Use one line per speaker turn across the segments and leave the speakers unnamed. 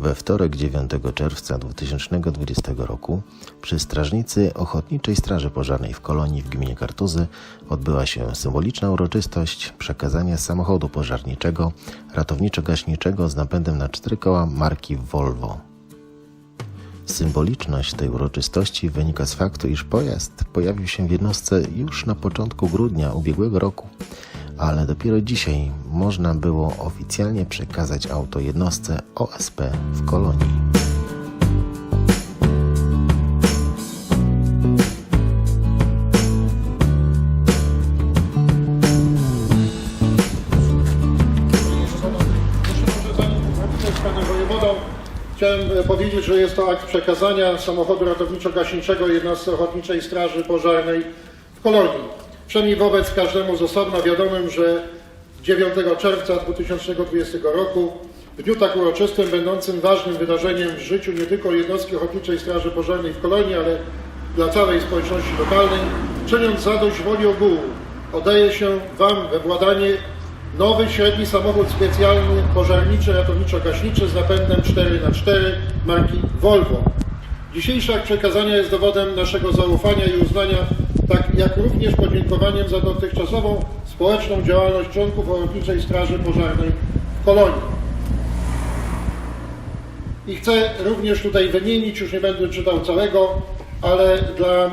We wtorek 9 czerwca 2020 roku przy strażnicy Ochotniczej Straży Pożarnej w Kolonii w gminie Kartuzy odbyła się symboliczna uroczystość przekazania samochodu pożarniczego ratowniczo-gaśniczego z napędem na cztery koła marki Volvo. Symboliczność tej uroczystości wynika z faktu, iż pojazd pojawił się w jednostce już na początku grudnia ubiegłego roku, ale dopiero dzisiaj można było oficjalnie przekazać auto jednostce OSP w kolonii.
Chciałem e, powiedzieć, że jest to akt przekazania samochodu ratowniczo-gaśniczego jednostce Ochotniczej Straży Pożarnej w Kolonii. Przynajmniej wobec każdemu z osobna wiadomym, że 9 czerwca 2020 roku, w dniu tak uroczystym, będącym ważnym wydarzeniem w życiu nie tylko jednostki Ochotniczej Straży Pożarnej w Kolonii, ale dla całej społeczności lokalnej, czyniąc zadość woli ogółu, oddaje się Wam we władanie Nowy średni samochód specjalny pożarniczy ratowniczo-gaśniczy z napędem 4x4 marki Volvo. Dzisiejszy akt przekazania jest dowodem naszego zaufania i uznania, tak jak również podziękowaniem za dotychczasową społeczną działalność członków Ochotniczej Straży Pożarnej w Kolonii. I chcę również tutaj wymienić, już nie będę czytał całego, ale dla e,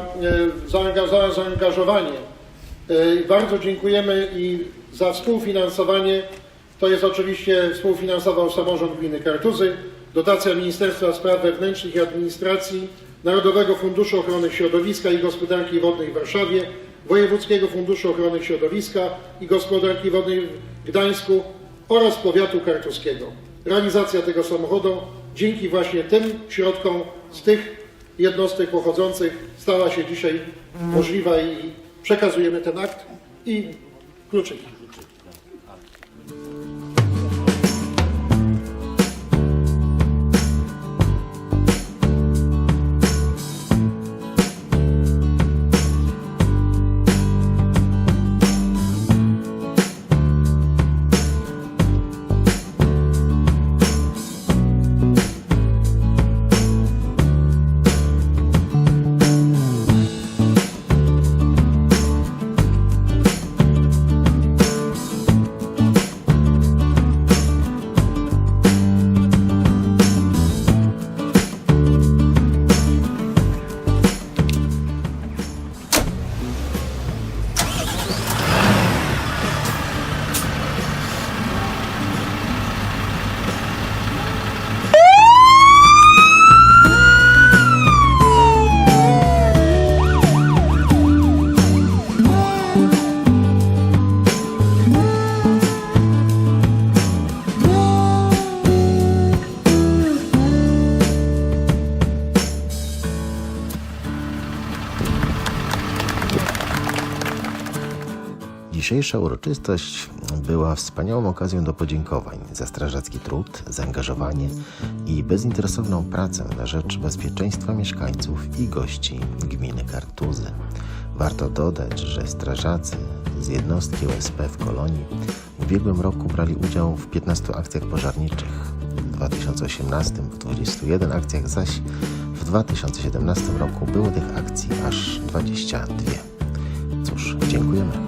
za zaangażowanie E, Bardzo dziękujemy i za współfinansowanie. To jest oczywiście współfinansował samorząd gminy Kartuzy, dotacja Ministerstwa Spraw Wewnętrznych i Administracji, Narodowego Funduszu Ochrony Środowiska i Gospodarki Wodnej w Warszawie, Wojewódzkiego Funduszu Ochrony Środowiska i Gospodarki Wodnej w Gdańsku oraz powiatu kartuskiego. Realizacja tego samochodu dzięki właśnie tym środkom z tych jednostek pochodzących stała się dzisiaj możliwa i przekazujemy ten akt i kluczyki.
Dzisiejsza uroczystość była wspaniałą okazją do podziękowań za strażacki trud, zaangażowanie i bezinteresowną pracę na rzecz bezpieczeństwa mieszkańców i gości gminy Kartuzy. Warto dodać, że strażacy z jednostki OSP w Kolonii w ubiegłym roku brali udział w 15 akcjach pożarniczych, w 2018 w 21 akcjach, zaś w 2017 roku było tych akcji aż 22. Cóż, dziękujemy.